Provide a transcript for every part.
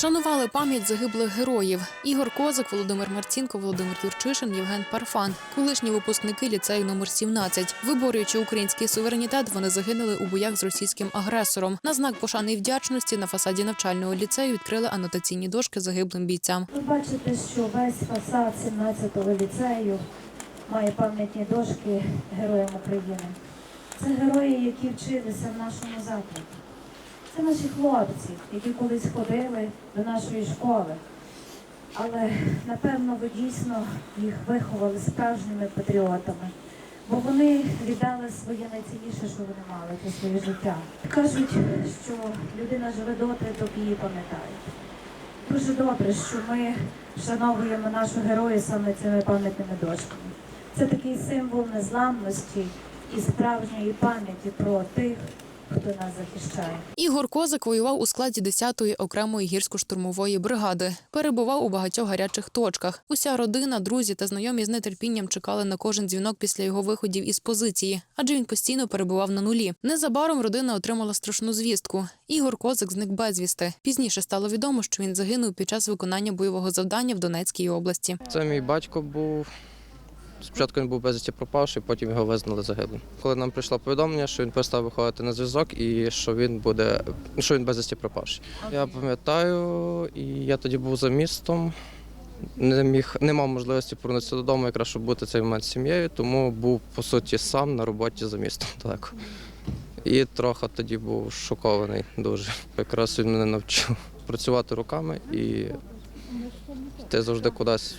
Вшанували пам'ять загиблих героїв. Ігор Козак, Володимир Марцінко, Володимир Юрчишин, Євген Парфан, колишні випускники ліцею номер 17. Виборюючи український суверенітет, вони загинули у боях з російським агресором. На знак пошани і вдячності на фасаді навчального ліцею відкрили анотаційні дошки загиблим бійцям. Ви бачите, що весь фасад 17-го ліцею має пам'ятні дошки героям України. Це герої, які вчилися в нашому закладі. Це наші хлопці, які колись ходили до нашої школи. Але напевно ви дійсно їх виховали справжніми патріотами, бо вони віддали своє найцінніше, що вони мали, це своє життя. Кажуть, що людина живе доти, доки її пам'ятають. Дуже добре, що ми вшановуємо нашу герою саме цими пам'ятними дошками. Це такий символ незламності і справжньої пам'яті про тих, хто нас захищає. Ігор Козак воював у складі 10-ї окремої гірсько-штурмової бригади. Перебував у багатьох гарячих точках. Уся родина, друзі та знайомі з нетерпінням чекали на кожен дзвінок після його виходів із позиції, адже він постійно перебував на нулі. Незабаром родина отримала страшну звістку. Ігор Козак зник безвісти. Пізніше стало відомо, що він загинув під час виконання бойового завдання в Донецькій області. Це мій батько був. Спочатку він був безвісті пропавший, потім його визнали загиблим. Коли нам прийшло повідомлення, що він перестав виходити на зв'язок і що він буде, що він безвісті пропавший. Я пам'ятаю, і я тоді був за містом. Не міг, не мав можливості повернутися додому, якраз щоб бути цей момент з сім'єю, тому був по суті сам на роботі за містом далеко. І трохи тоді був шокований дуже. Якраз він мене навчив працювати руками і йти завжди кудись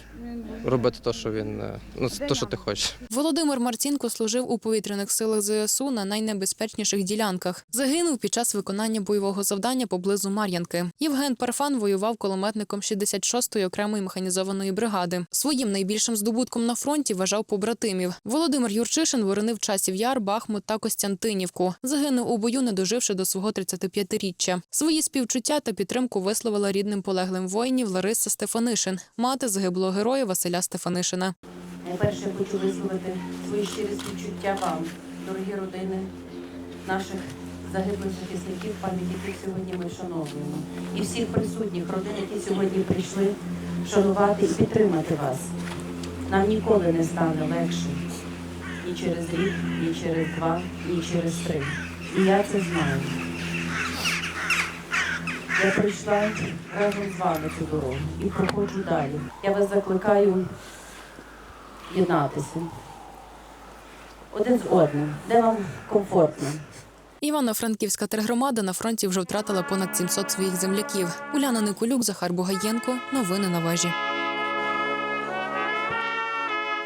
робити те, що він е, ну, те, що ти хочеш. Володимир Марцінко служив у повітряних силах ЗСУ на найнебезпечніших ділянках. Загинув під час виконання бойового завдання поблизу Мар'янки. Євген Парфан воював кулеметником 66-ї окремої механізованої бригади. Своїм найбільшим здобутком на фронті вважав побратимів. Володимир Юрчишин воронив часів Яр, Бахмут та Костянтинівку. Загинув у бою, не доживши до свого 35-річчя. Свої співчуття та підтримку висловила рідним полеглим воїнів Лариса Стефанишин, мати загиблого героя Василя Стефанишина. Найперше хочу висловити свої щирі співчуття вам, дорогі родини наших загиблих захисників, пам'ять яких сьогодні ми вшановуємо. І всіх присутніх родин, які сьогодні прийшли вшанувати і підтримати вас. Нам ніколи не стане легше ні через рік, ні через два, ні через три. І я це знаю. Я прийшла разом з вами цю дорогу і проходжу далі. Я вас закликаю єднатися один з одним, де вам комфортно. Івано-Франківська тергромада на фронті вже втратила понад 700 своїх земляків. Уляна Николюк, Захар Бугаєнко. Новини на вежі.